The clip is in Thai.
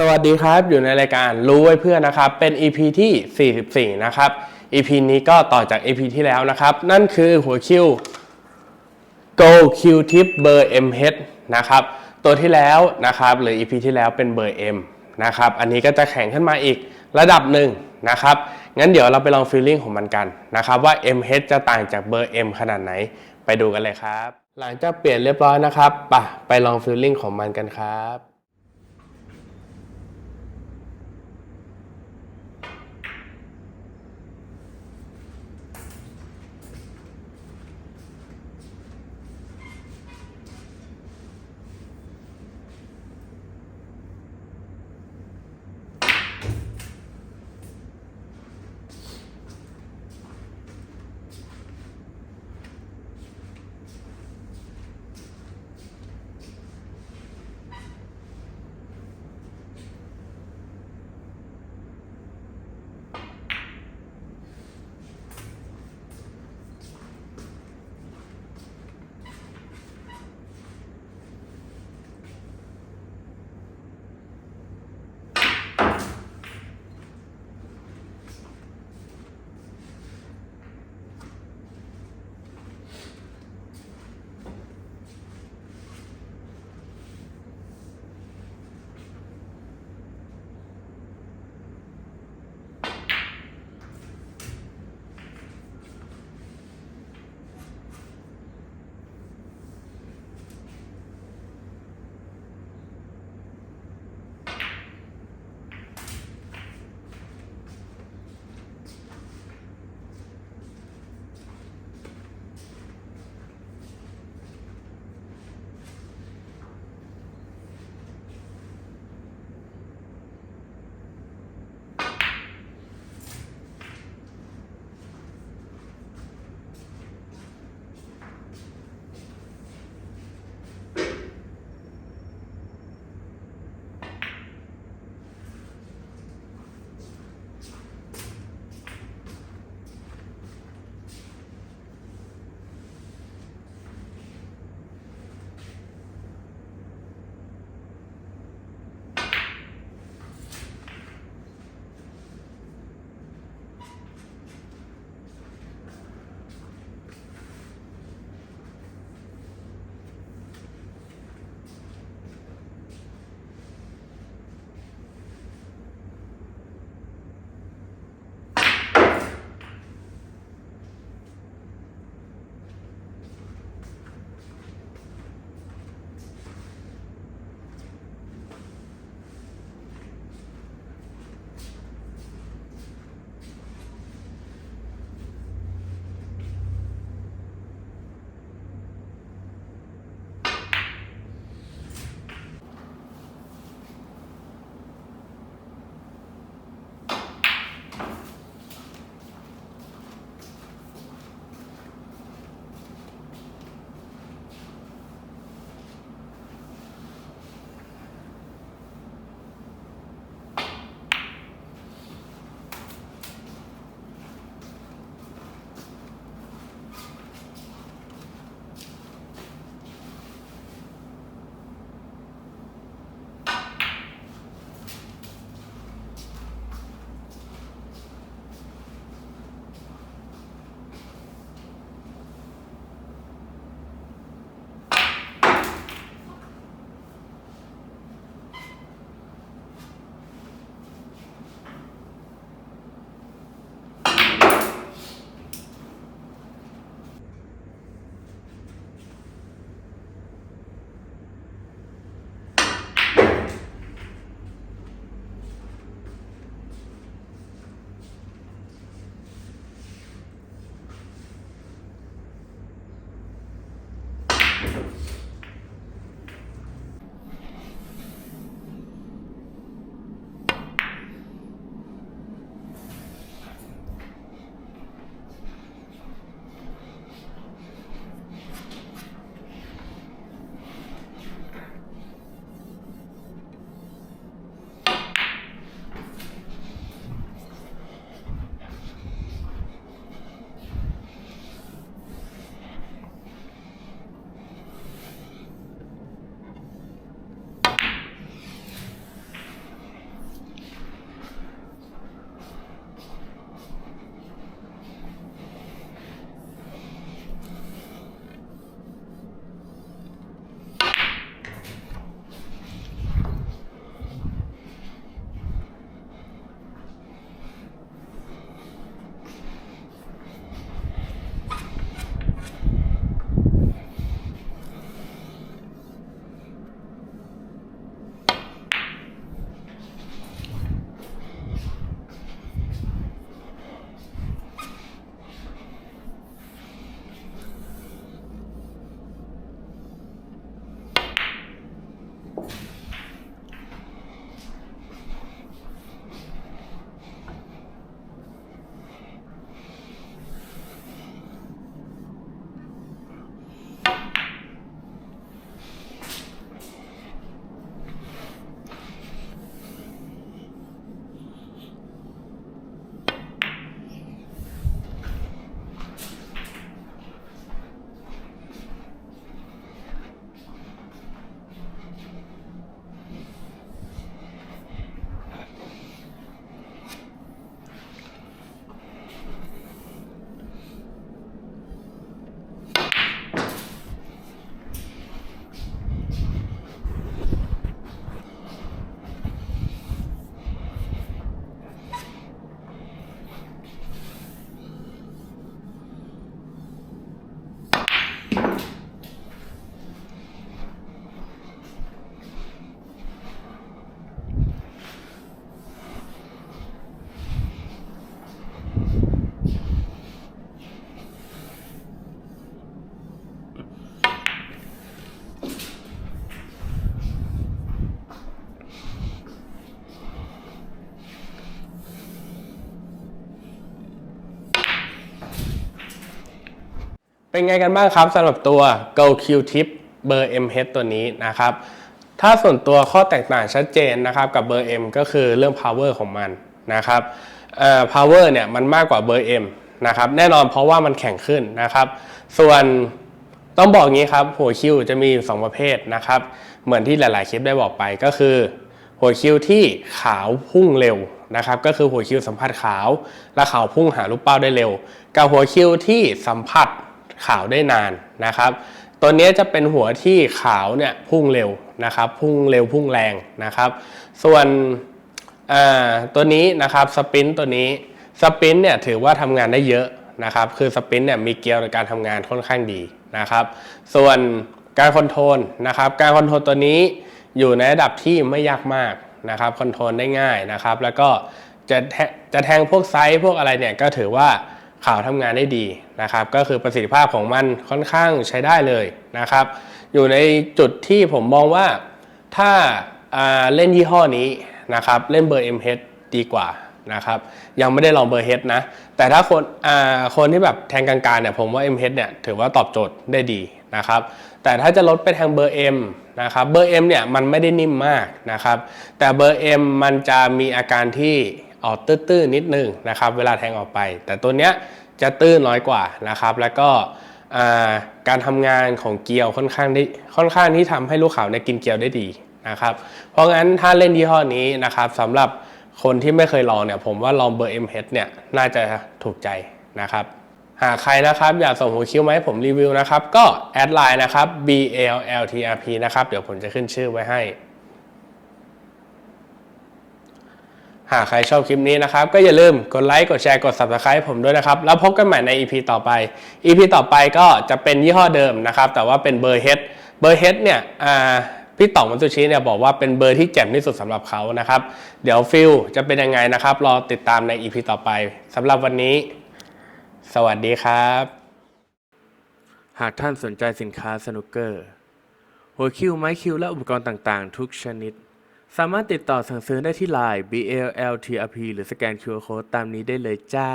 สวัสดีครับอยู่ในรายการรู้ไว้เพื่อนนะครับ เป็น EP ที่ 44 นะครับ EP นี้ก็ต่อจาก EP ที่แล้วนะครับ นั่นคือหัวคิว Go Q Tip เบอร์ MH นะครับ ตัวที่แล้วนะครับหรือ EP ที่แล้วเป็นเบอร์ M นะครับอันนี้ก็จะแข่งขึ้นมาอีกระดับหนึ่งนะครับงั้นเดี๋ยวเราไปลองฟีลลิ่งของมันกันนะครับว่า MH จะต่างจากเบอร์ M ขนาดไหนไปดูกันเลยครับ หลังจากเปลี่ยนเรียบร้อยนะครับปะไปลองฟีลลิ่งของมันกันครับ เป็นไงกันบ้างครับสำหรับตัว Go Q Tip เบอร์ M H ตัวนี้นะครับ ถ้าส่วนตัวข้อแตกต่างชัดเจนนะครับกับเบอร์ M ก็คือเรื่อง power ของมันนะครับเอ่อ power เนี่ยมันมากกว่าเบอร์ M นะครับแน่นอนเพราะว่ามันแข็งขึ้นนะครับ ส่วนต้องบอกงี้ครับหัวคิวจะมีอยู่สองประเภทนะครับ เหมือนที่หลาย ๆ คลิปได้บอกไปก็คือ หัวคิวที่ขาวพุ่งเร็วนะครับ ก็คือหัวคิวสัมผัสขาว และขาวพุ่งหาลูกเป้าได้เร็ว กับหัวคิวที่สัมผัส ขาวได้นานนะครับ ตัวนี้จะเป็นหัวที่ขาวเนี่ยพุ่งเร็วนะครับ พุ่งเร็วพุ่งแรงนะครับ ส่วนตัวนี้นะครับสปินตัวนี้สปินเนี่ยถือว่าทำงานได้เยอะนะครับ คือสปินเนี่ยมีเกลียวในการทำงานค่อนข้างดีนะครับ ส่วนการคอนโทรลนะครับ การคอนโทรลตัวนี้อยู่ในระดับที่ไม่ยากมากนะครับคอนโทรลได้ง่ายนะครับ แล้วก็จะแทจะแทงพวกไซส์พวกอะไรเนี่ยก็ถือว่าข่าวทำงานได้ดี นะครับก็คือประสิทธิภาพของมันค่อนข้างใช้ได้เลยนะครับ อยู่ในจุดที่ผมมองว่าถ้าาเล่นยี่ห้อนี้นะครับเล่นเบอร์ MH ดีกว่านะครับยังไม่ได้ลองเบอร์ H นะ แต่ถ้าคนาคนที่แบบแทงกลางๆเนี่ยผมว่า MH เนี่ยถือว่าตอบโจทย์ได้ดีนะครับแต่ถ้าจะลดไปทางเบอร์ M นะครับเบอร์ M เนี่ยมันไม่ได้นิ่มมากนะครับแต่เบอร์ M มันจะมีอาการที่ ออกตื้นๆนิดนึงนะครับเวลาแทงออกไป แต่ตัวเนี้ยจะตื้นน้อยกว่านะครับ แล้วก็การทำงานของเกียวค่อนข้างได้ค่อนข้างที่ทำให้ลูกขาวเนี่ยกินเกียวได้ดีนะครับ เพราะงั้นถ้าเล่นยี่ห้อนี้นะครับสำหรับคนที่ไม่เคยลองเนี่ยผมว่าลองเบอร์ MH เนี่ยน่าจะถูกใจนะครับ หากใครนะครับอยากส่งหัวคิ้วมาให้ผมรีวิวนะครับ ก็แอดไลน์นะครับ BLLTRP นะครับ เดี๋ยวผมจะขึ้นชื่อไว้ให้ หากใครชอบคลิปนี้นะครับ ก็อย่าลืมกดไลค์กดแชร์กด Subscribe ผมด้วยนะครับ แล้วพบกันใหม่ใน EP ต่อไป EP ต่อไปก็จะเป็นยี่ห้อเดิมนะครับ แต่ว่าเป็นเบอร์เฮดเบอร์เฮดเนี่ยพี่ต่องมันซูชิเนี่ยบอกว่าเป็นเบอร์ที่แจ่มที่สุดสำหรับเขานะครับ เดี๋ยวฟิลจะเป็นยังไงนะครับ รอติดตามใน EP ต่อไปสำหรับวันนี้ สวัสดีครับ หากท่านสนใจสินค้าสนุกเกอร์หัวคิวไม้คิวและอุปกรณ์ต่างๆ ทุกชนิด สามารถติดต่อสั่งซื้อได้ที่ไลน์ BLLTRP หรือสแกน QR Code ตามนี้ได้เลยจ้า